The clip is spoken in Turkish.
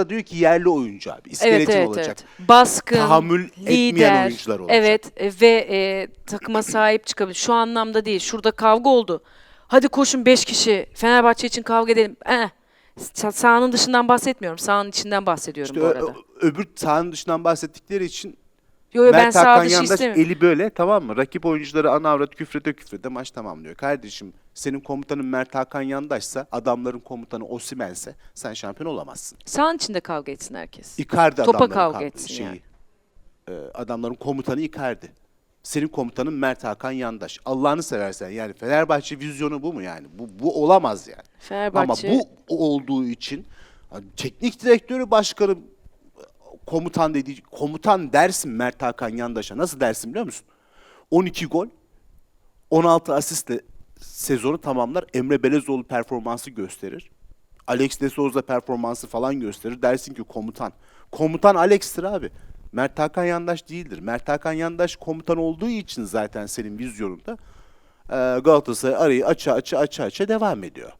da diyor ki yerli oyuncu abi. Evet İskeletin evet olacak. evet. Baskın, Tahammül etmeyen lider. oyuncular olacak. Evet e, ve e, takıma sahip çıkabilir. Şu anlamda değil. Şurada kavga oldu. Hadi koşun 5 kişi Fenerbahçe için kavga edelim. Eh. Sa- Sahanın dışından bahsetmiyorum. Sahanın içinden bahsediyorum İşte bu arada. öbür sahanın dışından bahsettikleri için Yo, yo, ben Mert sağ Hakan dışı Yandaş istemiyorum. eli böyle tamam mı? Rakip oyuncuları ana avrat küfrede küfrede maç tamamlıyor. Kardeşim senin komutanın Mert Hakan Yandaş'sa adamların komutanı Osimen'se sen şampiyon olamazsın. Sahanın içinde kavga etsin herkes. Icardi Topa adamların kavga ka- etsin şeyi, yani. e, adamların komutanı Icardi. Senin komutanın Mert Hakan Yandaş. Allah'ını seversen yani Fenerbahçe vizyonu bu mu yani? Bu, bu olamaz yani. Fenerbahçe Ama bu olduğu için hani teknik direktörü başkanı komutan dediği komutan dersin Mert Hakan Yandaş'a. Nasıl dersin biliyor musun? 12 gol 16 asistle sezonu tamamlar. Emre Belezoğlu performansı gösterir. Alex de Souza performansı falan gösterir. Dersin ki komutan. Komutan Alex'tir abi. Mert Hakan Yandaş değildir. Mert Hakan Yandaş komutan olduğu için zaten senin vizyonunda Galatasaray arayı aça aça aça aça devam ediyor.